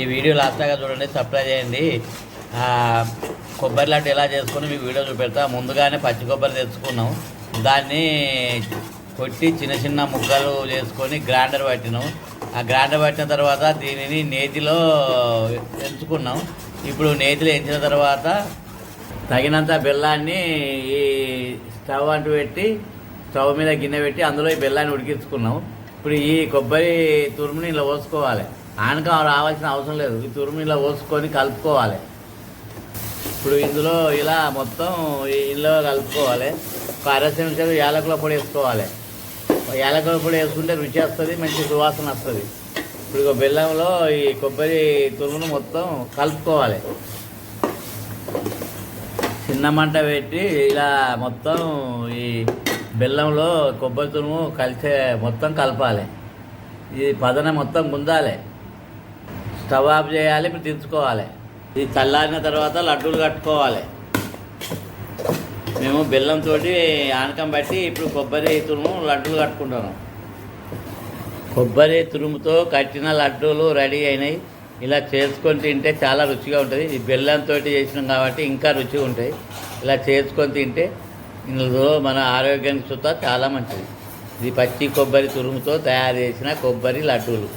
ఈ video last దాకా చూడండి సబ్స్క్రైబ్ చేయండి. కొబ్బరి లాంటి ఎలా చేసుకుని మీకు వీడియో చూపెడతా. ముందుగానే పచ్చి కొబ్బరి తెచ్చుకున్నాం. దాన్ని కొట్టి చిన్న చిన్న ముక్కలు చేసుకొని గ్రైండర్ పట్టినాం. ఆ గ్రైండర్ పట్టిన తర్వాత దీనిని నేతిలో ఎంచుకున్నాం. ఇప్పుడు నేతిలో ఎంచిన తర్వాత తగినంత బెల్లాన్ని ఈ స్టవ్ అంటూ పెట్టి స్టవ్ మీద గిన్నె పెట్టి అందులో ఈ బెల్లాన్ని ఉడికించుకున్నాం. ఇప్పుడు ఈ కొబ్బరి తురుముని ఇలా పోసుకోవాలి. ఆనకం రావాల్సిన అవసరం లేదు. ఈ తురుముని ఇలా పోసుకొని కలుపుకోవాలి. ఇప్పుడు ఇందులో ఇలా మొత్తం ఇందులో కలుపుకోవాలి. ఒక అర నిమిషాలు యాలకుల పొడి వేసుకోవాలి. యాలకుల పొడి వేసుకుంటే రుచి వస్తుంది మంచి సువాసన వస్తుంది. ఇప్పుడు బెల్లంలో ఈ కొబ్బరి తురుమును మొత్తం కలుపుకోవాలి. చిన్న మంట పెట్టి ఇలా మొత్తం ఈ బెల్లంలో కొబ్బరి తురుము కలిసే మొత్తం కలపాలి. ఇది పదన మొత్తం గుందాలి. స్టవ్ ఆఫ్ చేయాలి ఇప్పుడు దించుకోవాలి. ఇది చల్లారిన తర్వాత లడ్డూలు కట్టుకోవాలి. మేము బెల్లంతో ఆనకం బట్టి ఇప్పుడు కొబ్బరి తురుము లడ్డూలు కట్టుకుంటున్నాం. కొబ్బరి తురుముతో కట్టిన లడ్డూలు రెడీ అయినాయి. ఇలా చేసుకొని తింటే చాలా రుచిగా ఉంటుంది. ఇది బెల్లంతో చేసినాం కాబట్టి ఇంకా రుచిగా ఉంటాయి ఇలా చేసుకొని తింటే ఇందులో మన ఆరోగ్యానికి సుతా చాలా మంచిది. ఇది పచ్చి కొబ్బరి తురుముతో తయారు చేసిన కొబ్బరి లడ్డూలు.